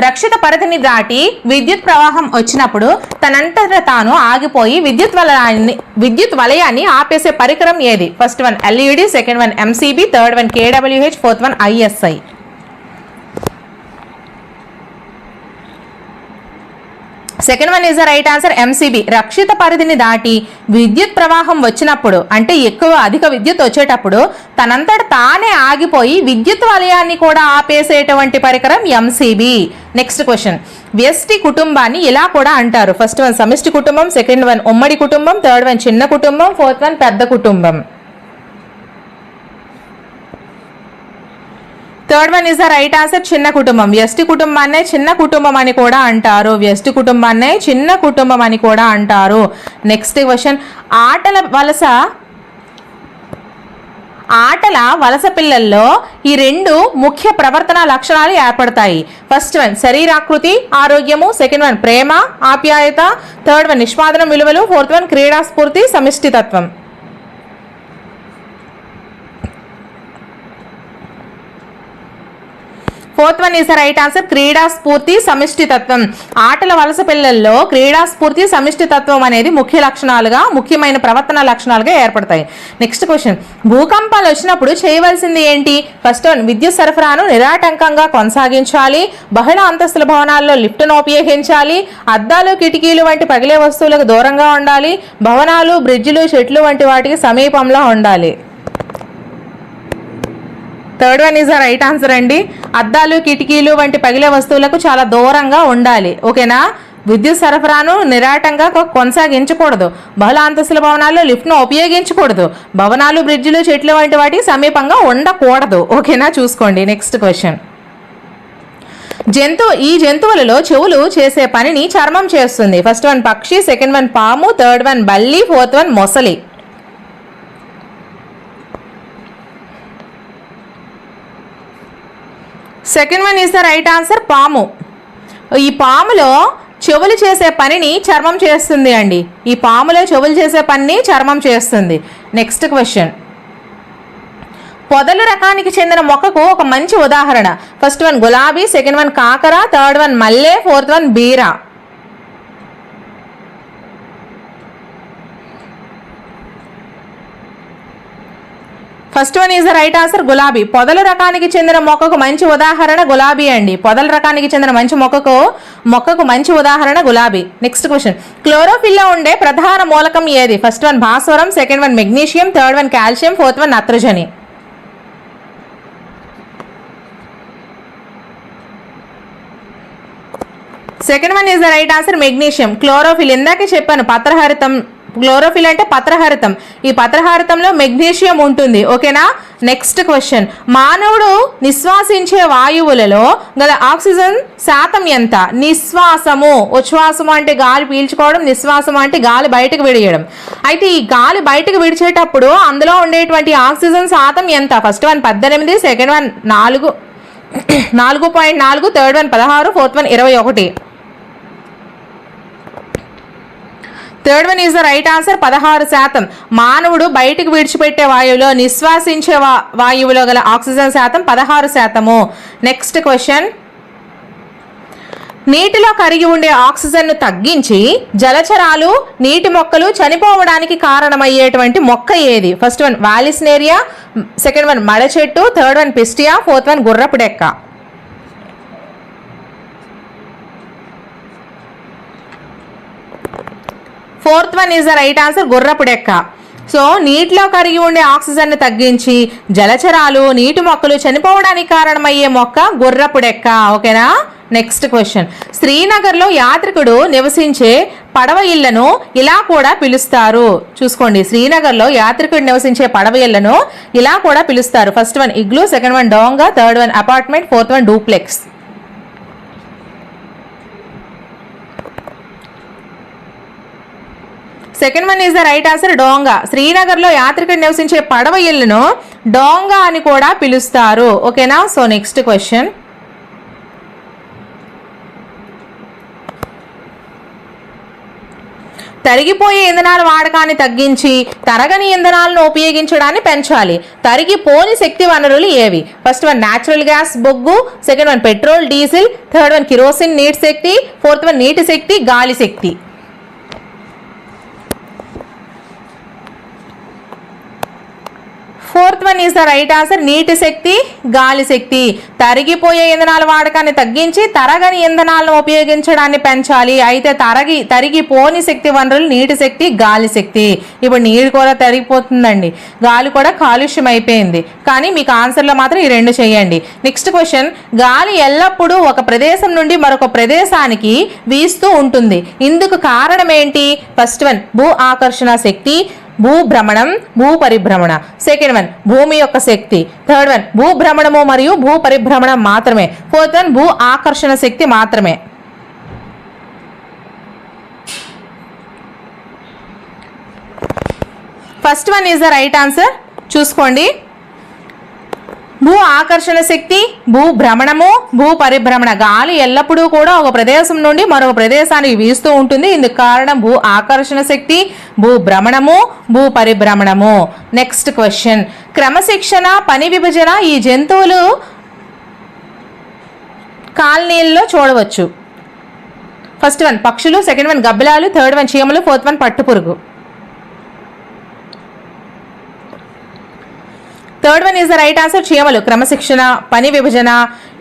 రక్షిత పరిధిని దాటి విద్యుత్ ప్రవాహం వచ్చినప్పుడు తనంతట తాను ఆగిపోయి విద్యుత్ వలయాన్ని విద్యుత్ వలయాన్ని ఆపేసే పరికరం ఏది? First one LED second one MCB third one KWH fourth one ISI second one is the right answer MCB రక్షిత పరిధిని దాటి విద్యుత్ ప్రవాహం వచ్చినప్పుడు అంటే ఎక్కువ అధిక విద్యుత్ వచ్చేటప్పుడు తనంతట తానే ఆగిపోయి విద్యుత్ వలయాన్ని కూడా ఆపేసేటువంటి పరికరం ఎంసీబీ నెక్స్ట్ క్వశ్చన్ వ్యష్టి కుటుంబాన్ని ఇలా కూడా అంటారు. ఫస్ట్ వన్ సమిష్టి కుటుంబం సెకండ్ వన్ ఉమ్మడి కుటుంబం థర్డ్ వన్ చిన్న కుటుంబం ఫోర్త్ వన్ పెద్ద కుటుంబం. Third one is the right answer చిన్న కుటుంబం. వ్యష్టి కుటుంబాన్నే చిన్న కుటుంబం అని కూడా అంటారు. వ్యష్టి కుటుంబాన్నే చిన్న కుటుంబం అని కూడా అంటారు. నెక్స్ట్ క్వశ్చన్ ఆటల వలస ఆటల వలస పిల్లల్లో ఈ రెండు ముఖ్య ప్రవర్తన లక్షణాలు ఏర్పడతాయి. ఫస్ట్ వన్ శరీరాకృతి ఆరోగ్యము. సెకండ్ వన్ ప్రేమ ఆప్యాయత. థర్డ్ వన్ నిష్పాదన విలువలు. ఫోర్త్ వన్ క్రీడా స్ఫూర్తి సమిష్టితత్వం. Fourth one is right answer క్రీడా స్ఫూర్తి సమిష్టితత్వం. ఆటల వలస పిల్లల్లో క్రీడా స్ఫూర్తి సమిష్టితత్వం అనేది ముఖ్య లక్షణాలుగా ముఖ్యమైన ప్రవర్తన లక్షణాలుగా ఏర్పడతాయి. నెక్స్ట్ క్వశ్చన్ భూకంపాలు వచ్చినప్పుడు చేయవలసింది ఏంటి? ఫస్ట్ విద్యుత్ సరఫరాను నిరాటంకంగా కొనసాగించాలి. బహుళ అంతస్తుల భవనాల్లో లిఫ్ట్ను ఉపయోగించాలి. అద్దాలు కిటికీలు వంటి పగిలే వస్తువులకు దూరంగా ఉండాలి. భవనాలు బ్రిడ్జిలు చెట్లు వంటి వాటికి సమీపంలో ఉండాలి. Third one is the right answer అండి. అద్దాలు కిటికీలు వంటి పగిలే వస్తువులకు చాలా దూరంగా ఉండాలి. ఓకేనా? విద్యుత్ సరఫరాను నిరాటంగా కొ- కొనసాగించకూడదు. బహుళ అంతస్తుల భవనాల్లో లిఫ్ట్ను ఉపయోగించకూడదు. భవనాలు బ్రిడ్జిలు చెట్లు వంటి వాటికి సమీపంగా ఉండకూడదు. ఓకేనా? చూసుకోండి. నెక్స్ట్ క్వశ్చన్ జంతువు ఈ జంతువులలో చెవులు చేసే పనిని చర్మం చేస్తుంది. ఫస్ట్ వన్ పక్షి సెకండ్ వన్ పాము థర్డ్ వన్ బల్లి ఫోర్త్ వన్ మొసలి. Second one is the right answer పాము. ఈ పాములో చెవులు చేసే పనిని చర్మం చేస్తుంది అండి. ఈ పాములో చెవులు చేసే పనిని చర్మం చేస్తుంది. నెక్స్ట్ క్వశ్చన్ పొదలు రకానికి చెందిన మొక్కకు ఒక మంచి ఉదాహరణ. ఫస్ట్ వన్ గులాబీ సెకండ్ వన్ కాకర థర్డ్ వన్ మల్లె fourth one Bira. First one is the right answer గులాబీ. పొదల రకానికి చెందిన మొక్కకు మంచి ఉదాహరణ గులాబీ అండి. పొదల రకానికి చెందిన మంచి మొక్కకు మొక్కకు మంచి ఉదాహరణ గులాబీ. నెక్స్ట్ క్వశ్చన్ క్లోరోఫిల్లో ఉండే ప్రధాన మూలకం ఏది? ఫస్ట్ వన్ భాస్వరం. Second one magnesium third one calcium fourth one నత్రజని. Second one is the right answer magnesium chlorophyll ఇందాకే చెప్పాను పత్రహరితం క్లోరోఫిల్ అంటే పత్రహరితం. ఈ పత్రహారతంలో మెగ్నీషియం ఉంటుంది. ఓకేనా? నెక్స్ట్ క్వశ్చన్ మానవుడు నిశ్వాసించే వాయువులలో గల ఆక్సిజన్ శాతం ఎంత? నిశ్వాసము. ఉచ్ఛ్వాసము అంటే గాలి పీల్చుకోవడం నిశ్వాసం అంటే గాలి బయటకు విడియడం. అయితే ఈ గాలి బయటకు విడిచేటప్పుడు అందులో ఉండేటువంటి ఆక్సిజన్ శాతం ఎంత? ఫస్ట్ వన్ పద్దెనిమిది సెకండ్ వన్ నాలుగు నాలుగు పాయింట్ నాలుగు థర్డ్ వన్ పదహారు ఫోర్త్ వన్ ఇరవై ఒకటి. Third one is the right answer పదహారు శాతం. మానవుడు బయటకు విడిచిపెట్టే వాయువులో నిశ్వాసించే వాయువులో గల ఆక్సిజన్ శాతం పదహారు శాతము. నెక్స్ట్ క్వశ్చన్ నీటిలో కరిగి ఉండే ఆక్సిజన్ను తగ్గించి జలచరాలు నీటి మొక్కలు చనిపోవడానికి కారణమయ్యేటువంటి మొక్క ఏది? First one Vallisneria second one మడ చెట్టు third one Pistia. Fourth one గుర్రపు fourth one is the right answer గుర్రపు డెక్క సో నీటిలో కరిగి ఉండే ఆక్సిజన్ను తగ్గించి జలచరాలు నీటి మొక్కలు చనిపోవడానికి కారణమయ్యే మొక్క గుర్రపు డెక్క ఓకేనా? Next question. శ్రీనగర్లో యాత్రికుడు నివసించే పడవ ఇళ్ళను ఇలా కూడా పిలుస్తారు. చూసుకోండి శ్రీనగర్లో యాత్రికుడు నివసించే పడవ ఇళ్ళను ఇలా కూడా పిలుస్తారు. First one igloo second one doonga third one apartment fourth one duplex second one is the right answer doonga శ్రీనగర్లో యాత్రికుడు నివసించే పడవ ఇల్లును డోంగా అని కూడా పిలుస్తారు. ఓకేనా సో నెక్స్ట్ క్వశ్చన్ తరిగిపోయే ఇంధనాల వాడకాన్ని తగ్గించి తరగని ఇంధనాలను ఉపయోగించడాన్ని పెంచాలి. తరిగిపోని శక్తి వనరులు ఏవి? ఫస్ట్ వన్ న్యాచురల్ గ్యాస్ బొగ్గు. Second one petrol diesel third one kerosene నీటి శక్తి. ఫోర్త్ వన్ నీటి శక్తి గాలి శక్తి. Fourth one is the right answer. నీటి శక్తి గాలి శక్తి. తరిగిపోయే ఇంధనాల వాడకాన్ని తగ్గించి తరగని ఇంధనాలను ఉపయోగించడాన్ని పెంచాలి. అయితే తరగి తరిగిపోని శక్తి వనరులు నీటి శక్తి గాలి శక్తి. ఇప్పుడు నీరు కూడా తరిగిపోతుందండి. గాలి కూడా కాలుష్యం అయిపోయింది. కానీ మీకు ఆన్సర్లో మాత్రం ఈ రెండు చేయండి. నెక్స్ట్ క్వశ్చన్ గాలి ఎల్లప్పుడూ ఒక ప్రదేశం నుండి మరొక ప్రదేశానికి వీస్తూ ఉంటుంది. ఇందుకు కారణం ఏంటి? ఫస్ట్ వన్ భూ ఆకర్షణ శక్తి. భూభ్రమణం భూ పరిభ్రమణ సెకండ్ వన్ భూమి యొక్క శక్తి. థర్డ్ వన్ భూభ్రమణము మరియు భూ పరిభ్రమణం మాత్రమే. ఫోర్త్ వన్ భూ ఆకర్షణ శక్తి మాత్రమే. First one is the right answer చూసుకోండి. భూ ఆకర్షణ శక్తి భూ భ్రమణము భూ పరిభ్రమణ. గాలి ఎల్లప్పుడూ కూడా ఒక ప్రదేశం నుండి మరొక ప్రదేశానికి వీస్తూ ఉంటుంది. ఇందుకు కారణం భూ ఆకర్షణ శక్తి భూ భ్రమణము భూ పరిభ్రమణము. నెక్స్ట్ క్వశ్చన్ క్రమశిక్షణ పని విభజన ఈ జంతువులు కాలనీల్లో చూడవచ్చు. ఫస్ట్ వన్ పక్షులు సెకండ్ వన్ గబ్బిలాలు థర్డ్ వన్ చీమలు ఫోర్త్ వన్ పట్టుపురుగు. Third one is the right answer చీమలు. క్రమశిక్షణ పని విభజన.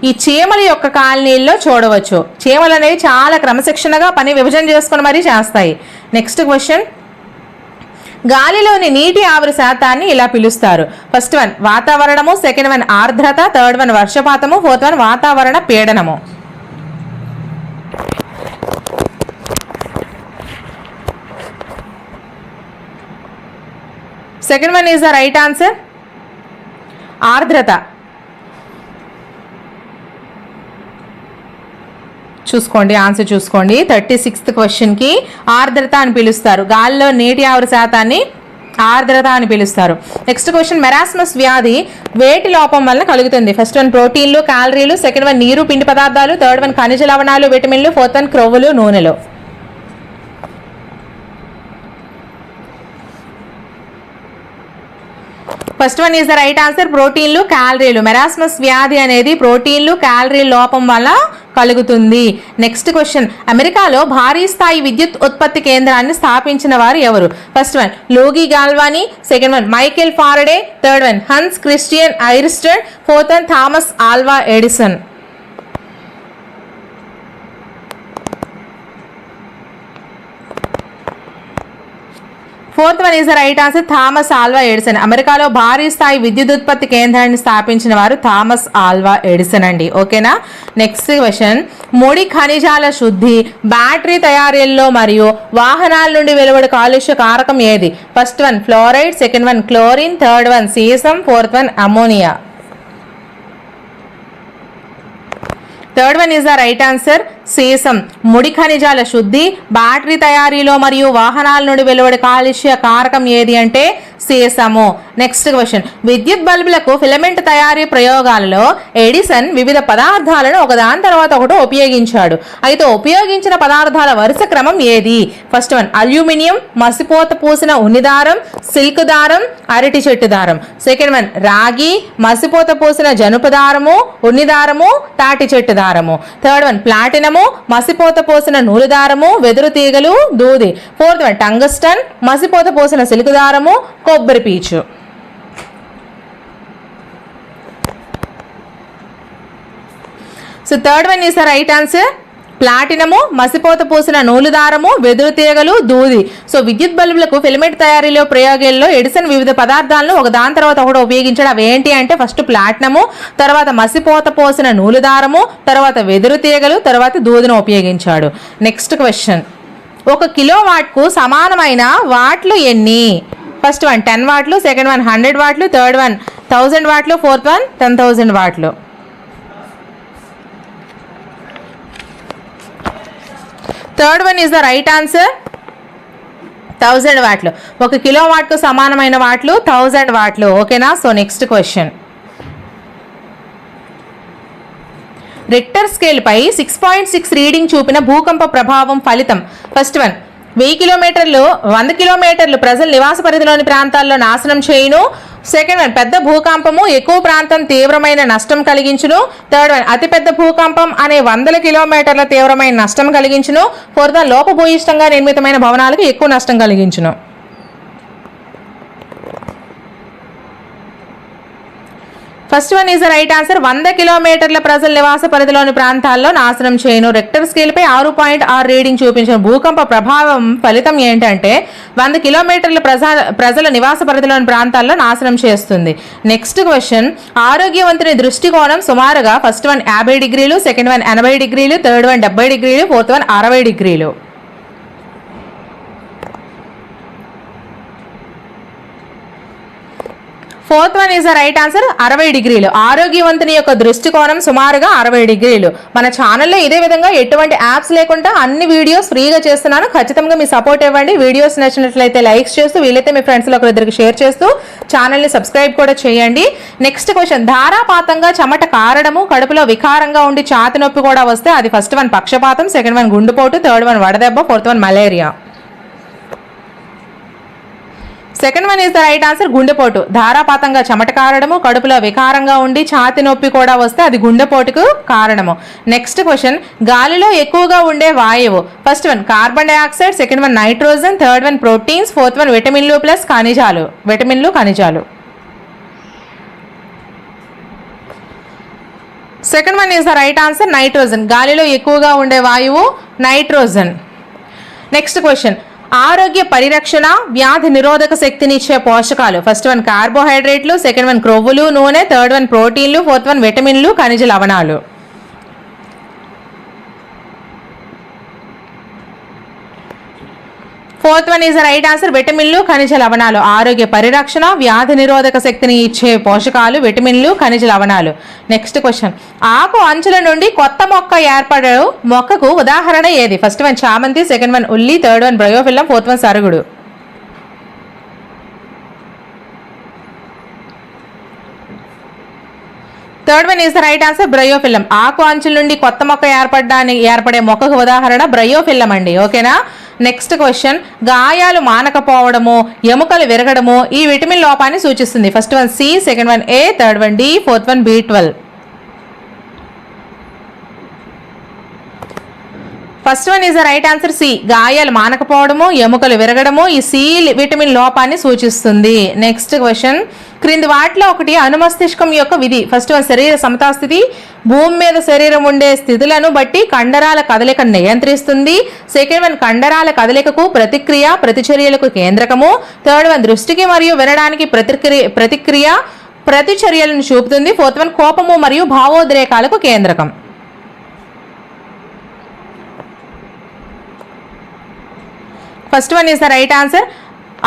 ఈ చీమల యొక్క కాలనీల్లో చూడవచ్చు. చీమలు అనేవి చాలా క్రమశిక్షణగా పని విభజన చేసుకుని మరీ చేస్తాయి. నెక్స్ట్ క్వశ్చన్ గాలిలోని నీటి ఆవిరి శాతాన్ని ఇలా పిలుస్తారు. ఫస్ట్ వన్ వాతావరణము. సెకండ్ వన్ ఆర్ద్రత. థర్డ్ వన్ వర్షపాతము. ఫోర్త్ వన్ వాతావరణ పీడనము. Second one is the right answer ఆర్ద్రత. చూసుకోండి ఆన్సర్ చూసుకోండి. థర్టీ సిక్స్త్ క్వశ్చన్కి ఆర్ద్రత అని పిలుస్తారు. గాలిలో నీటి ఆవిరి శాతాన్ని ఆర్ద్రత అని పిలుస్తారు. నెక్స్ట్ క్వశ్చన్ మెరాస్మస్ వ్యాధి వేటి లోపం వల్ల కలుగుతుంది? ఫస్ట్ వన్ ప్రోటీన్లు క్యాలరీలు సెకండ్ వన్ నీరు పిండి పదార్థాలు థర్డ్ వన్ ఖనిజ లవణాలు విటమిన్లు ఫోర్త్ వన్ క్రొవ్వులు నూనెలు. First one is the right answer ప్రోటీన్లు క్యాలరీలు. మెరాస్మస్ వ్యాధి అనేది ప్రోటీన్లు క్యాలరీ లోపం వల్ల కలుగుతుంది. నెక్స్ట్ క్వశ్చన్ అమెరికాలో భారీ స్థాయి విద్యుత్ ఉత్పత్తి కేంద్రాన్ని స్థాపించిన వారు ఎవరు? First one Luigi Galvani. Second one Michael Faraday. Third one Hans Christian Oersted fourth one Thomas Alva Edison. Fourth one is right answer Thomas Alva Edison. అమెరికాలో భారీ స్థాయి విద్యుత్ ఉత్పత్తి కేంద్రాన్ని స్థాపించిన వారు థామస్ ఆల్వా ఎడిసన్ అండి. ఓకేనా? Next question. ముడి ఖనిజాల శుద్ధి బ్యాటరీ తయారీల్లో మరియు వాహనాల నుండి వెలువడే కాలుష్య కారకం ఏది? First one fluoride second one chlorine third one sesame fourth one ammonia third one is the right answer sesame ముడి ఖనిజాల శుద్ధి బ్యాటరీ తయారీలో మరియు వాహనాల నుండి వెలువడే కాలుష్య కారకం ఏది అంటే చేసాము నెక్స్ట్ క్వశ్చన్ విద్యుత్ బల్బులకు ఫిలమెంట్ తయారీ ప్రయోగాలలో ఎడిసన్ వివిధ పదార్థాలను ఒకదాని తర్వాత ఒకటి ఉపయోగించాడు. అయితే ఉపయోగించిన పదార్థాల వరుస క్రమం ఏది? ఫస్ట్ వన్ అల్యూమినియం మసిపోత పూసిన ఉన్ని దారం సిల్క్ దారం అరటి చెట్టు దారం. సెకండ్ వన్ రాగి మసిపోత పూసిన జనుప దారము ఉన్ని దారము తాటి చెట్టు దారము. థర్డ్ వన్ ప్లాటినము మసిపోత పోసిన నూలు దారము వెదురు తీగలు దూది. ఫోర్త్ వన్ టంగస్టన్ మసిపోత పోసిన సిల్క్ దారము కొబ్బరి పీచు. So third one is right answer platinum మసిపోత పూసిన నూలు దారము వెదురు తీగలు దూది. సో విద్యుత్ బల్బులకు ఫిలమెంట్ తయారీలో ప్రయోగాల్లో ఎడిసన్ వివిధ పదార్థాలను ఒక దాని తర్వాత ఒకటి ఉపయోగించడం అవి ఏంటి అంటే ఫస్ట్ ప్లాటినము తర్వాత మసిపోత పోసిన నూలు దారము తర్వాత వెదురు తీగలు తర్వాత దూదిని ఉపయోగించాడు. నెక్స్ట్ క్వశ్చన్ ఒక కిలో వాట్కు సమానమైన వాట్లు ఎన్ని? ఫస్ట్ వన్ టెన్ వాట్లు సెకండ్ వన్ హండ్రెడ్ వాట్లు థర్డ్ వన్ థౌజండ్ వాట్లు fourth one ten thousand వాట్లు. Third one is the right answer. Thousand వాట్లు. ఒక కిలో వాట్కు సమానమైన వాట్లు థౌజండ్ వాట్లు. ఓకేనా? So next question. రిక్టర్ స్కేల్పై సిక్స్ పాయింట్ సిక్స్ రీడింగ్ చూపిన భూకంప ప్రభావం ఫలితం. ఫస్ట్ వన్ వెయ్యి కిలోమీటర్లు వంద కిలోమీటర్లు ప్రజల నివాస పరిధిలోని ప్రాంతాల్లో నాశనం చేయును. సెకండ్ వన్ పెద్ద భూకంపము ఎక్కువ ప్రాంతం తీవ్రమైన నష్టం కలిగించును. థర్డ్ వన్ అతిపెద్ద భూకంపం అనే వందల కిలోమీటర్ల తీవ్రమైన నష్టం కలిగించును. ఫోర్త్ వన్ లోపభూయిష్టంగా నిర్మితమైన భవనాలకు ఎక్కువ నష్టం కలిగించును. First one is right answer. వంద కిలోమీటర్ల ప్రజల నివాస పరిధిలోని ప్రాంతాల్లో నాశనం చేయను. రెక్టర్ స్కేల్పై ఆరు పాయింట్ ఆరు రీడింగ్ చూపించిన భూకంప ప్రభావం ఫలితం ఏంటంటే వంద కిలోమీటర్ల ప్రజా ప్రజల నివాస పరిధిలోని ప్రాంతాల్లో నాశనం చేస్తుంది. నెక్స్ట్ క్వశ్చన్ ఆరోగ్యవంతుని దృష్టికోణం సుమారుగా ఫస్ట్ వన్ యాభై డిగ్రీలు సెకండ్ వన్ ఎనభై డిగ్రీలు థర్డ్ వన్ డెబ్బై డిగ్రీలు ఫోర్త్ వన్ అరవై డిగ్రీలు. Fourth one is the right answer అరవై డిగ్రీలు. ఆరోగ్యవంతుని యొక్క దృష్టికోణం సుమారుగా అరవై డిగ్రీలు. మన ఛానల్లో ఇదే విధంగా ఎటువంటి యాప్స్ లేకుండా అన్ని వీడియోస్ ఫ్రీగా చేస్తున్నాను. ఖచ్చితంగా మీ సపోర్ట్ ఇవ్వండి. వీడియోస్ నచ్చినట్లయితే లైక్స్ చేస్తూ వీలైతే మీ ఫ్రెండ్స్లో ఒకరిద్దరికి షేర్ చేస్తూ ఛానల్ని సబ్స్క్రైబ్ కూడా చేయండి. నెక్స్ట్ క్వశ్చన్ ధారాపాతంగా చెమట కారడము కడుపులో వికారంగా ఉండి ఛాతి నొప్పి కూడా వస్తే అది ఫస్ట్ వన్ పక్షపాతం సెకండ్ వన్ గుండుపోటు థర్డ్ వన్ వడదెబ్బ fourth one malaria. Second one is the right answer గుండెపోటు. ధారాపాతంగా చెమట కారడము కడుపులో వికారంగా ఉండి ఛాతి నొప్పి కూడా వస్తే అది గుండెపోటుకు కారణము. నెక్స్ట్ క్వశ్చన్ గాలిలో ఎక్కువగా ఉండే వాయువు. First one carbon dioxide second one nitrogen third one proteins fourth one విటమిన్లు ప్లస్ ఖనిజాలు. విటమిన్లు ఖనిజాలు. Second one is the right answer nitrogen గాలిలో ఎక్కువగా ఉండే వాయువు నైట్రోజన్ నెక్స్ట్ క్వశ్చన్ ఆరోగ్య పరిరక్షణ వ్యాధి నిరోధక శక్తిని ఇచ్చే పోషకాలు. ఫస్ట్ వన్ కార్బోహైడ్రేట్లు సెకండ్ వన్ క్రొవ్వులు నూనె థర్డ్ వన్ ప్రోటీన్లు ఫోర్త్ వన్ విటమిన్లు ఖనిజ లవణాలు. Fourth one is right answer విటమిన్లు ఖనిజ లవణాలు ఆరోగ్య పరిరక్షణ వ్యాధి నిరోధక శక్తిని ఇచ్చే పోషకాలు విటమిన్లు ఖనిజ లవణాలు నెక్స్ట్ క్వశ్చన్ ఆకు అంచుల నుండి కొత్త మొక్క ఏర్పడే మొక్కకు ఉదాహరణ ఏది ఫస్ట్ వన్ చామంతి సెకండ్ వన్ ఉల్లి third one Bryophyllum fourth one సరుగుడు third one is the right answer Bryophyllum ఆకు అంచుల నుండి కొత్త మొక్క ఏర్పడడానికి ఏర్పడే మొక్కకు ఉదాహరణ బ్రయోఫిల్లం అండి ఓకేనా నెక్స్ట్ క్వశ్చన్ గాయాలు మానకపోవడము ఎముకలు విరగడము ఈ విటమిన్ లోపాన్ని సూచిస్తుంది. First one C second one A third one D fourth one B twelve first one is the right answer C గాయాలు మానకపోవడము ఎముకలు విరగడము ఈ సి విటమిన్ లోపాన్ని సూచిస్తుంది. నెక్స్ట్ క్వశ్చన్ క్రింది వాటిలో ఒకటి అనుమస్తిష్కం యొక్క విధి. ఫస్ట్ వన్ శరీర సమతాస్థితి. భూమి మీద శరీరం ఉండే స్థితులను బట్టి కండరాల కదలిక నియంత్రిస్తుంది. సెకండ్ వన్ కండరాల కదలికకు ప్రతిక్రియ ప్రతిచర్యలకు కేంద్రకము. థర్డ్ వన్ దృష్టికి మరియు వినడానికి ప్రతిక్రియ ప్రతిక్రియ ప్రతిచర్యలను చూపుతుంది. ఫోర్త్ వన్ కోపము మరియు భావోద్రేకాలకు కేంద్రకం. First one is the right answer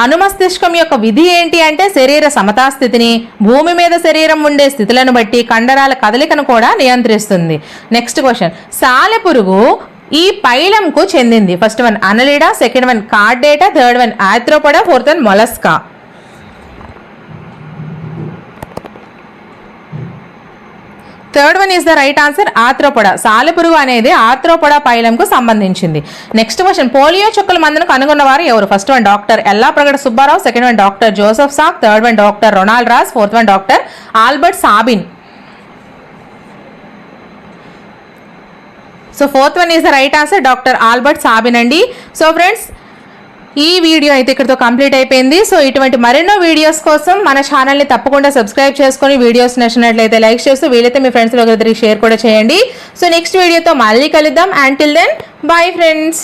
అనుమస్తిష్కం యొక్క విధి ఏంటి అంటే శరీర సమతాస్థితిని భూమి మీద శరీరం ఉండే స్థితులను బట్టి కండరాల కదలికను కూడా నియంత్రిస్తుంది. నెక్స్ట్ క్వశ్చన్ సాలెపురుగు ఈ పైలంకు చెందింది. First one Annelida second one Chordata third one Arthropoda fourth one Mollusca third one is the right answer Arthropoda సాలెపురుగు అనేది ఆత్రోపడ పైలంకు సంబంధించింది. నెక్స్ట్ క్వశ్చన్ పోలియో చుక్కల మందును కనుగొన్నవారు ఎవరు? First one doctor Yellapragada Subbarao second one doctor Joseph Salk third one doctor Ronald Raj fourth one doctor Albert Sabin. So fourth one is the right answer doctor Albert Sabin అండి. So friends ఈ video అయితే ఇక్కడితో complete అయిపోయింది. So ఇటువంటి మరెన్నో videos కోసం మన ఛానల్ని తప్పకుండా సబ్స్క్రైబ్ చేసుకొని వీడియోస్ నచ్చినట్లయితే లైక్ చేస్తూ వీలైతే మీ ఫ్రెండ్స్ దగ్గరికి షేర్ కూడా చేయండి. సో నెక్స్ట్ వీడియోతో మళ్ళీ కలుద్దాం. And till then bye friends